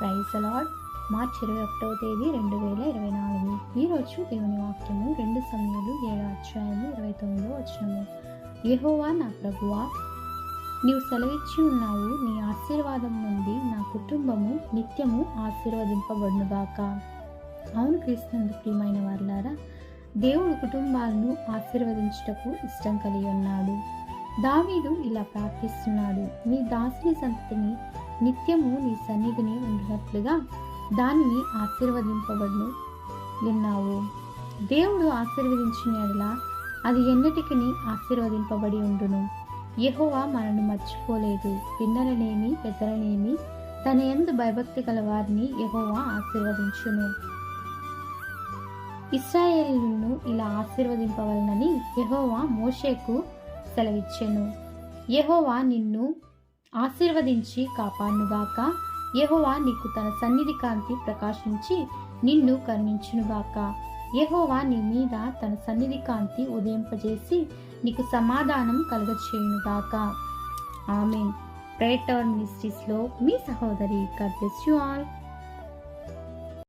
Praise అలాడ్ మార్చి ఇరవై ఒకటవ తేదీ రెండు వేల ఇరవై నాలుగు. ఈరోజు దేవుని వాక్యము రెండు సమయాలు ఏడో అధ్యాయము ఇరవై తొమ్మిదో వచ్చినము యహోవా నా ప్రభువా నీవు సెలవిచ్చి ఉన్నావు నీ ఆశీర్వాదం నుండి నా కుటుంబము నిత్యము ఆశీర్వదింపబడునుగాక. అవును క్రీస్తునందు ప్రియమైన వారులారా దేవుడు కుటుంబాలను ఆశీర్వదించుటకు ఇష్టం కలిగి ఉన్నాడు. దావీదు ఇలా ప్రార్థిస్తున్నాడు నీ దాసుని సంతతిని నిత్యము నీ సన్నిధిని ఉండినట్లుగా దానిని ఆశీర్వదింపబడును. విన్నావు? దేవుడు ఆశీర్వదించిన అది ఎన్నటికి ఆశీర్వదింపబడి ఉండును. యహోవా మనను మర్చిపోలేదు. పిన్నలనేమి పెద్దలనేమి తన ఎందు భయభక్తి గల వారిని యహోవా ఆశీర్వదించును. ఇస్రాయేలును ఇలా ఆశీర్వదింపవలనని యహోవా మోషేకు సెలవిచ్చెను. యహోవా నిన్ను ఆశీర్వదించి కాపాడునుగాక. యహోవా నీకు తన సన్నిధి కాంతి ప్రకాశించి నిన్ను కరుణించునుగాక. యహోవా నీ మీద తన సన్నిధి కాంతి ఉదయింపజేసి నీకు సమాధానం కలుగచేయునుగాక. ఆమెన్. ప్రేయర్ టవర్ మినిస్ట్రీస్లో మీ సహోదరి కర్ bless యు ఆల్.